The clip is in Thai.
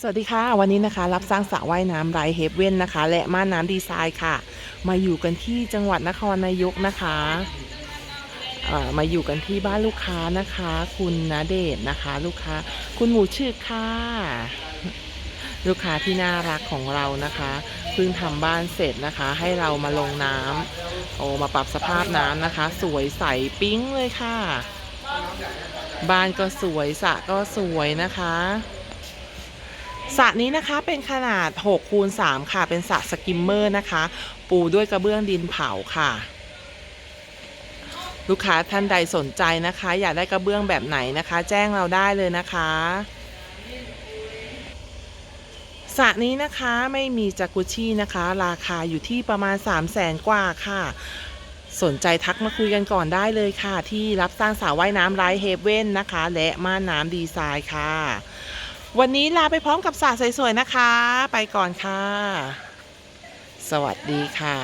สวัสดีค่ะ วันนี้นะคะ รับสร้างสระว่ายน้ำไรเฮฟเว่นนะคะ และม่านน้ำดีไซน์ค่ะ มาอยู่กันที่จังหวัดนครนายกนะคะมาอยู่กันที่บ้านลูกค้านะคะ คุณณเดชน์นะคะ ลูกค้า คุณหมูชื่อค่ะ ลูกค้าที่น่ารักของเรานะคะเพิ่งทำบ้านเสร็จนะคะ ให้เรามาลงน้ำโอมาปรับสภาพน้ำนะคะ สวยใสปิ๊งเลยค่ะ บ้านก็สวยสระก็สวยนะคะ สระนี้นะคะเป็นขนาด6คูณ3ค่ะ เป็นสระสกิมเมอร์นะคะ ปูด้วยกระเบื้องดินเผาค่ะ ลูกค้าท่านใดสนใจนะคะ อยากได้กระเบื้องแบบไหนนะคะ แจ้งเราได้เลยนะคะสระนี้นะคะไม่มีจากุชี่นะคะ ราคาอยู่ที่ประมาณ 3 0 0แสนกว่าค่ะ สนใจทักมาคุยกันก่อนได้เลยค่ะ ที่รับสร้างสระว่ายน้ำไรเฮเว่นนะคะ และม่านน้ำดีไซน์ค่ะ วันนี้ลาไปพร้อมกับสระสวยๆนะคะ ไปก่อนค่ะ สวัสดีค่ะ